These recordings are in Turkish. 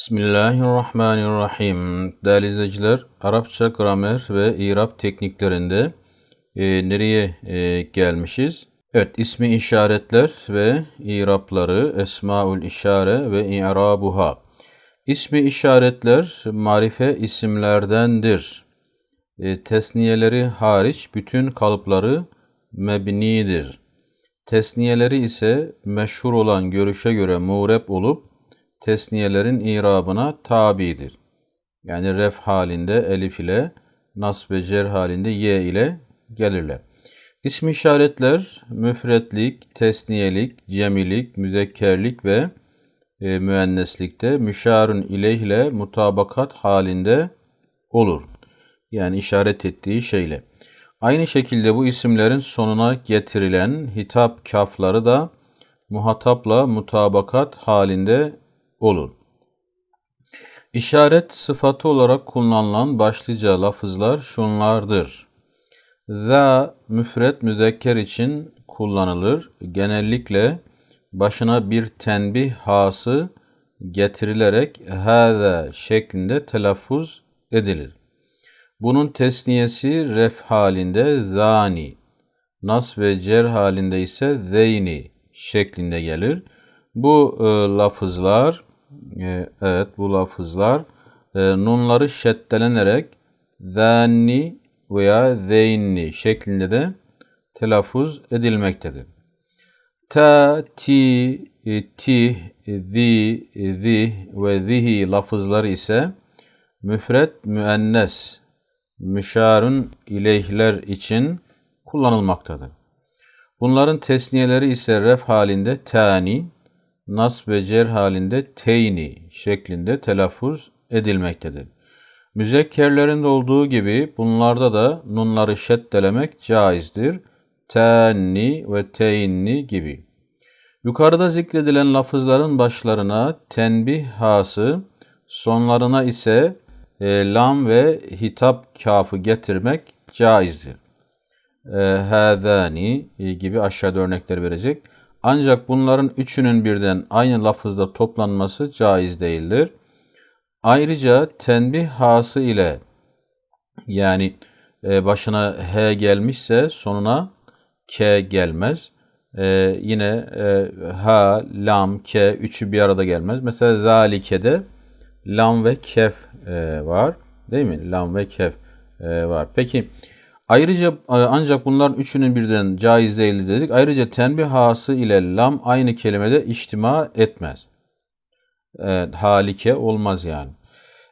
Bismillahirrahmanirrahim. Değerli izleyiciler, Arapça gramer ve İrab tekniklerinde e, nereye e, gelmişiz? Evet, ismi işaretler ve İrabları, esmaül işare ve i'rabuha. İsmi işaretler marife isimlerdendir. E, tesniyeleri hariç bütün kalıpları mebnidir. Tesniyeleri ise meşhur olan görüşe göre murep olup tesniyelerin irabına tabidir. Yani ref halinde elif ile, nas ve cer halinde ye ile gelirler. İsm işaretler müfretlik, tesniyelik, cemilik, müzekkerlik ve e, müenneslikte müşarun ileyh ile mutabakat halinde olur. Yani işaret ettiği şeyle. Aynı şekilde bu isimlerin sonuna getirilen hitap kafları da muhatapla mutabakat halinde olur. İşaret sıfatı olarak kullanılan başlıca lafızlar şunlardır. Za müfret müzekker için kullanılır. Genellikle başına bir tenbih hası getirilerek hâze şeklinde telaffuz edilir. Bunun tesniyesi ref halinde zani, nas ve cer halinde ise zeyni şeklinde gelir. Bu e, lafızlar e, evet bu lafızlar e, nunları şeddelenerek zenni veya zeyni şeklinde de telaffuz edilmektedir. Ta, ti, e, ti, zi, zi ve zihi lafızları ise müfret, müennes, müşarun ileyhler için kullanılmaktadır. Bunların tesniyeleri ise ref halinde tani, nas ve cer halinde teyni şeklinde telaffuz edilmektedir. Müzekkerlerin olduğu gibi bunlarda da nunları şeddelemek caizdir. Tenni ve teyni gibi. Yukarıda zikredilen lafızların başlarına tenbih hası, sonlarına ise e, lam ve hitap kafı getirmek caizdir. E, Hâzâni gibi aşağıda örnekler verecek. Ancak bunların üçünün birden aynı lafızda toplanması caiz değildir. Ayrıca tenbih hası ile yani e, başına h gelmişse sonuna k gelmez. E, yine e, ha, lam, k üçü bir arada gelmez. Mesela zalike'de lam ve kef e, var. Değil mi? Lam ve kef e, var. Peki Ayrıca e, ancak bunların üçünün birden caiz değildir dedik. Ayrıca tenbih hası ile lam aynı kelimede içtima etmez. Evet, halike olmaz yani.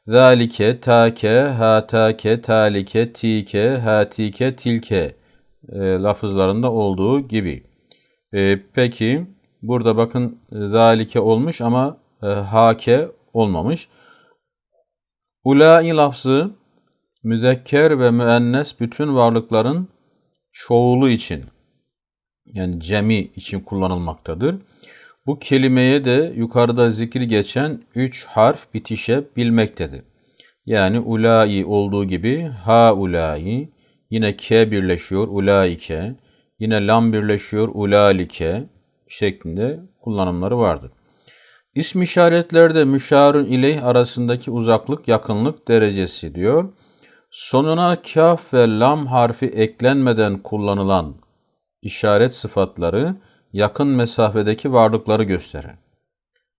Zalike, take, hatake, talike, tike, hatike, tilke e, lafızlarında olduğu gibi. E, peki burada bakın zalike olmuş ama e, hake olmamış. Ulai lafzı müzekker ve müennes bütün varlıkların çoğulu için yani cemi için kullanılmaktadır. Bu kelimeye de yukarıda zikir geçen üç harf bitişe bilmektedir. Yani ulai olduğu gibi ha ulai, yine ke birleşiyor ulaike, yine lam birleşiyor ulalike şeklinde kullanımları vardır. İsm işaretlerde müşarun ileyh arasındaki uzaklık yakınlık derecesi diyor. Sonuna kaf ve lam harfi eklenmeden kullanılan işaret sıfatları yakın mesafedeki varlıkları gösterir.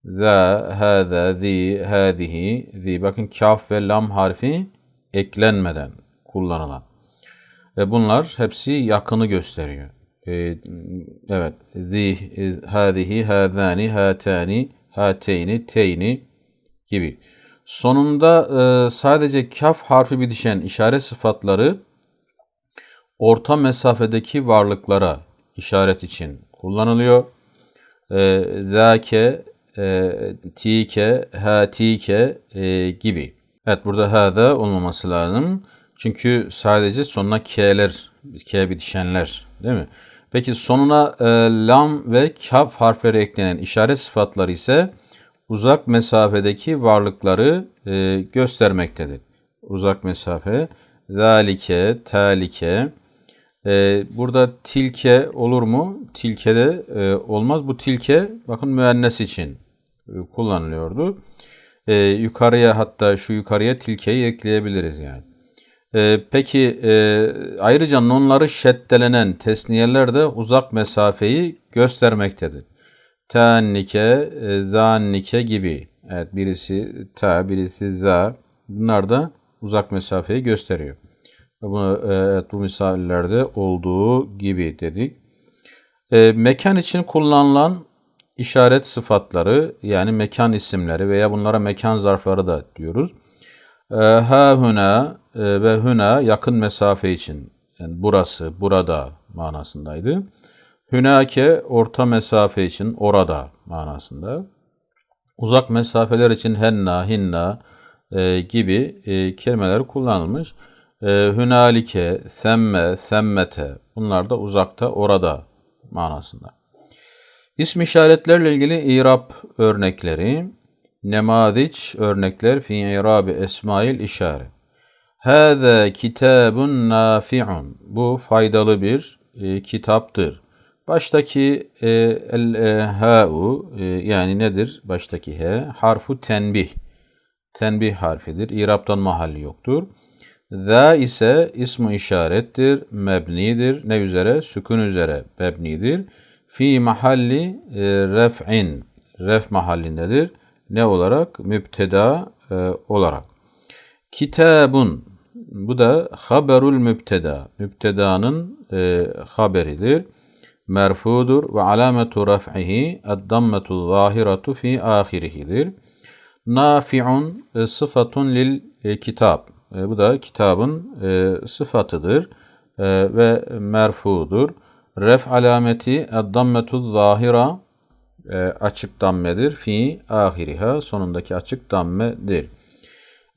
Za, hâzâ, zi, hâzihi, zi. Bakın kaf ve lam harfi eklenmeden kullanılan. Ve bunlar hepsi yakını gösteriyor. Ee, evet. Zi, hâzihi, hâzâni, hâtâni, hâteyni, teyni gibi. Sonunda e, sadece kaf harfi bitişen işaret sıfatları orta mesafedeki varlıklara işaret için kullanılıyor. E, zâke, e, tike, hatike e, gibi. Evet burada hâda olmaması lazım. Çünkü sadece sonuna k'ler, k bitişenler değil mi? Peki sonuna e, lam ve kaf harfleri eklenen işaret sıfatları ise uzak mesafedeki varlıkları e, göstermektedir. Uzak mesafe. Zalike, talike. E, burada tilke olur mu? Tilke de e, olmaz. Bu tilke bakın müennes için e, kullanılıyordu. E, yukarıya hatta şu yukarıya tilkeyi ekleyebiliriz yani. E, peki e, ayrıca nonları şeddelenen tesniyeler de uzak mesafeyi göstermektedir. Tannike, e, zannike gibi. Evet birisi ta, birisi za. Bunlar da uzak mesafeyi gösteriyor. Bunu, e, evet, bu misallerde olduğu gibi dedik. E, mekan için kullanılan işaret sıfatları yani mekan isimleri veya bunlara mekan zarfları da diyoruz. E, ha huna e, ve huna yakın mesafe için yani burası, burada manasındaydı. Hünake orta mesafe için orada manasında. Uzak mesafeler için henna, hinna e, gibi e, kelimeler kullanılmış. E, hünalike, semme, semmete bunlar da uzakta, orada manasında. İsm işaretlerle ilgili irab örnekleri, nemadiç örnekler fi irabi esmail işaret. Hâze kitabun nafi'un. Bu faydalı bir e, kitaptır. Baştaki e, el e, ha'u e, yani nedir? Baştaki he harfu tenbih. Tenbih harfidir. İraptan mahalli yoktur. Za ise ismi işarettir, mebnidir. Ne üzere? Sükun üzere mebnidir. Fi mahalli e, ref'in. Ref mahallindedir. Ne olarak? Mübteda e, olarak. Kitabun. Bu da haberul mübteda. Mübtedanın e, haberidir. Merfudur ve alametu raf'ihi eddammetu zahiretu fi ahirihidir. Nafi'un e, sıfatun lil e, kitap. E, bu da kitabın e, sıfatıdır e, ve merfudur. Ref alameti eddammetu zahira e, açık dammedir. Fi ahiriha sonundaki açık dammedir.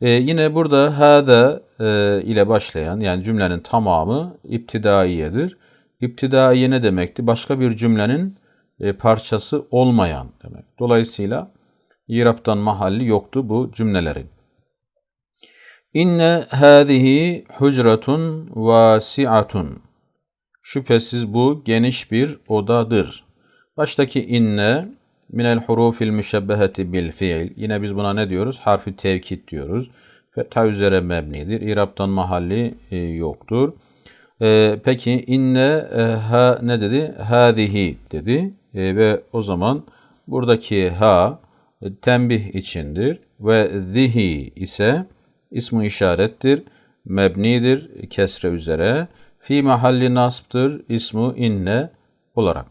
E, yine burada hâde e, ile başlayan yani cümlenin tamamı iptidaiyedir. İptidaiye ne demekti? Başka bir cümlenin e, parçası olmayan demek. Dolayısıyla İrap'tan mahalli yoktu bu cümlelerin. İnne hâzihi hucratun vasi'atun. Şüphesiz bu geniş bir odadır. Baştaki inne minel hurufil müşebbeheti bil fiil. Yine biz buna ne diyoruz? Harfi tevkit diyoruz. Fetha üzere mebnidir. İraptan mahalli e, yoktur. E, peki inne e, ha ne dedi? Hâzihi dedi. E, ve o zaman buradaki ha e, tembih içindir. Ve zihi ise ismi işarettir. Mebnidir kesre üzere. Fi mahalli nasbtır. ismu inne olarak.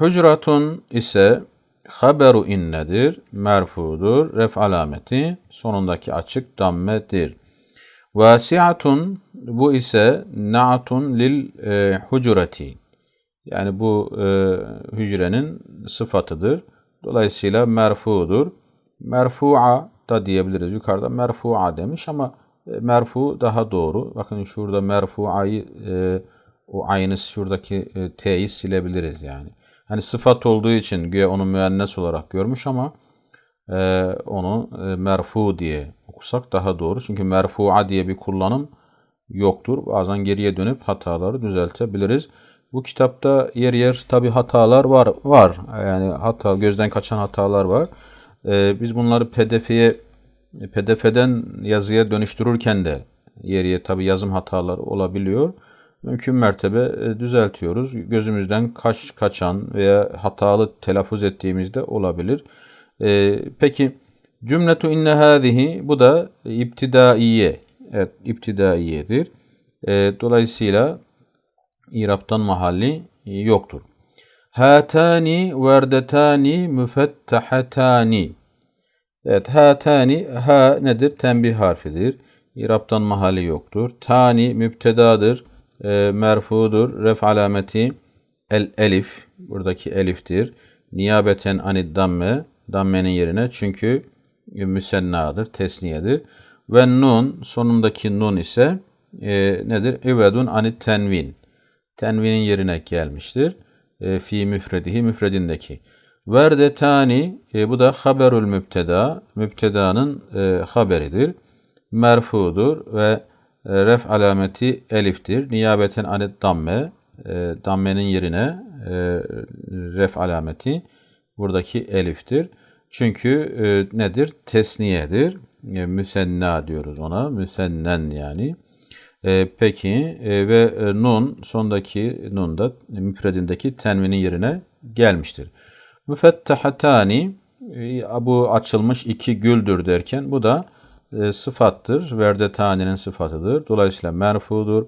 Hücratun ise haberu innedir, merfudur, ref alameti sonundaki açık dammedir. Vasiatun bu ise na'tun lil e, hucureti. Yani bu e, hücrenin sıfatıdır. Dolayısıyla merfudur. Merfu'a da diyebiliriz. Yukarıda merfu'a demiş ama e, merfu daha doğru. Bakın şurada merfu'ayı e, o aynı şuradaki e, t'yi silebiliriz yani. Hani sıfat olduğu için güya onu müennes olarak görmüş ama e, onu e, merfu diye okusak daha doğru. Çünkü merfu'a diye bir kullanım yoktur. Bazen geriye dönüp hataları düzeltebiliriz. Bu kitapta yer yer tabi hatalar var. var. Yani hata gözden kaçan hatalar var. E, biz bunları pdf'ye pdf'den yazıya dönüştürürken de yer yer tabi yazım hataları olabiliyor mümkün mertebe e, düzeltiyoruz. Gözümüzden kaç kaçan veya hatalı telaffuz ettiğimizde olabilir. E, peki cümletu inne hâzihi bu da iptidaiye. Evet iptidaiyedir. E, dolayısıyla İrap'tan mahalli yoktur. Hatani verdetani müfettahatani. Evet hatani ha nedir? Tembih harfidir. İrap'tan mahalli yoktur. Tani müptedadır e, merfudur. Ref alameti el elif. Buradaki eliftir. Niyabeten anid damme. Dammenin yerine çünkü müsennadır, tesniyedir. Ve nun sonundaki nun ise e, nedir? İvedun anid tenvin. Tenvinin yerine gelmiştir. E, fi müfredihi müfredindeki. Verdetani e, bu da haberül müpteda. Müptedanın e, haberidir. Merfudur ve e, ref alameti eliftir. Niyabeten anet damme. E, dammenin yerine e, ref alameti buradaki eliftir. Çünkü e, nedir? Tesniyedir. E, müsenna diyoruz ona. Müsennen yani. E, peki e, ve e, nun sondaki nun da müfredindeki tenvinin yerine gelmiştir. Müfettahatani e, bu açılmış iki güldür derken bu da e, sıfattır. Verdetani'nin sıfatıdır. Dolayısıyla merfudur.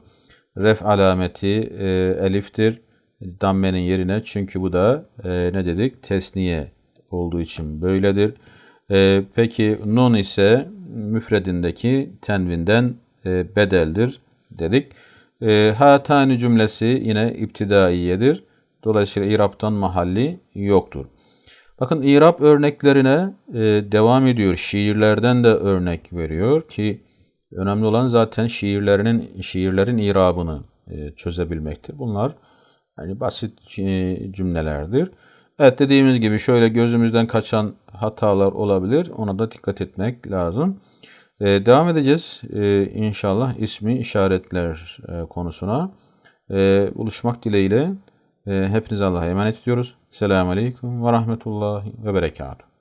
Ref alameti e, eliftir. Dammenin yerine çünkü bu da e, ne dedik? Tesniye olduğu için böyledir. E, peki nun ise müfredindeki tenvinden e, bedeldir dedik. E, hatani cümlesi yine iptidaiyedir. Dolayısıyla İrab'tan mahalli yoktur. Bakın İrab örneklerine e, devam ediyor. Şiirlerden de örnek veriyor ki önemli olan zaten şiirlerinin şiirlerin İrabını e, çözebilmektir. Bunlar hani basit e, cümlelerdir. Evet dediğimiz gibi şöyle gözümüzden kaçan hatalar olabilir. Ona da dikkat etmek lazım. Ee, devam edeceğiz ee, inşallah ismi işaretler e, konusuna. Ee, buluşmak dileğiyle e, hepinize Allah'a emanet ediyoruz. Selamun Aleyküm ve Rahmetullahi ve Berekatuhu.